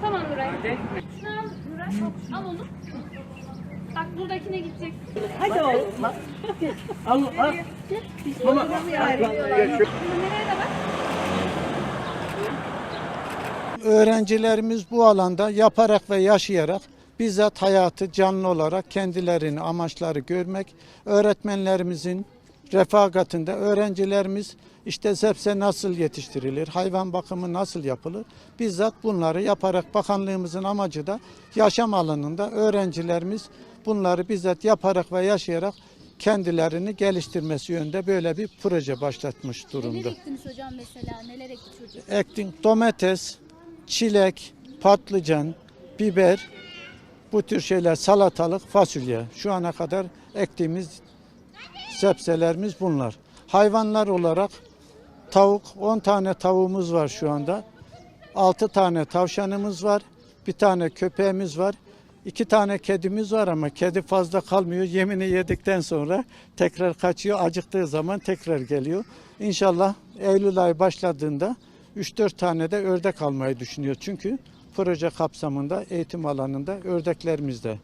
Tamam Nuray. Al onu. Bak buradakine gidecek. Hadi oğlum. Al al. Öğrencilerimiz bu alanda yaparak ve yaşayarak bizzat hayatı canlı olarak kendilerini amaçları görmek, öğretmenlerimizin refakatinde öğrencilerimiz işte zepse nasıl yetiştirilir, hayvan bakımı nasıl yapılır, bizzat bunları yaparak bakanlığımızın amacı da yaşam alanında öğrencilerimiz bunları bizzat yaparak ve yaşayarak kendilerini geliştirmesi yönünde böyle bir proje başlatmış durumda. Neler ektiniz hocam mesela? Neler ekti çocuk? ektim. Domates, çilek, patlıcan, biber, bu tür şeyler, salatalık, fasulye. Şu ana kadar ektiğimiz sebzelerimiz bunlar. Hayvanlar olarak tavuk, 10 tane tavuğumuz var şu anda. 6 tane tavşanımız var. Bir tane köpeğimiz var. İki tane kedimiz var ama kedi fazla kalmıyor. Yemini yedikten sonra tekrar kaçıyor. Acıktığı zaman tekrar geliyor. İnşallah Eylül ayı başladığında 3-4 tane de ördek almayı düşünüyor. Çünkü proje kapsamında eğitim alanında ördeklerimiz de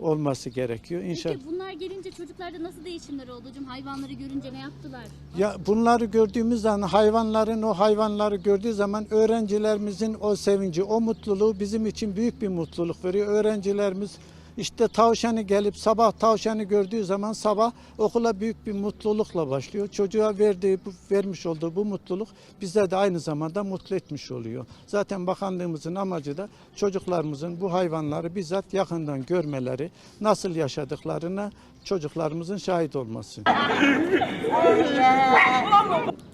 olması gerekiyor. İnşallah. Peki bunlar gelince çocuklarda nasıl değişimler oldu hocam? Hayvanları görünce ne yaptılar? Ya bunları gördüğümüz zaman hayvanların o hayvanları gördüğü zaman öğrencilerimizin o sevinci, o mutluluğu bizim için büyük bir mutluluk veriyor. Öğrencilerimiz işte tavşanı gelip sabah tavşanı gördüğü zaman sabah okula büyük bir mutlulukla başlıyor. Çocuğa verdiği, vermiş olduğu bu mutluluk bize de aynı zamanda mutlu etmiş oluyor. Zaten bakanlığımızın amacı da çocuklarımızın bu hayvanları bizzat yakından görmeleri, nasıl yaşadıklarına çocuklarımızın şahit olması.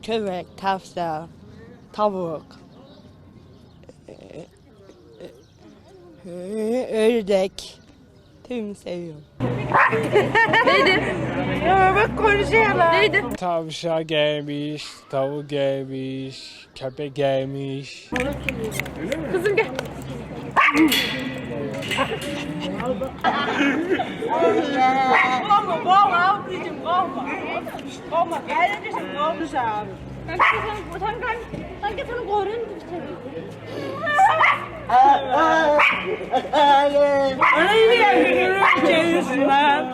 köpek, tavşan, tavuk, eee, ördek. Tüm seviyorum. Tavşan gelmiş, tavuk gelmiş, köpek gelmiş. Kalma, kalma ablacığım, kalma. Kalma, eğlenirsin, kalmış abi. Sanki sana korun Öyle bir yer, yürü, çevirsin lan.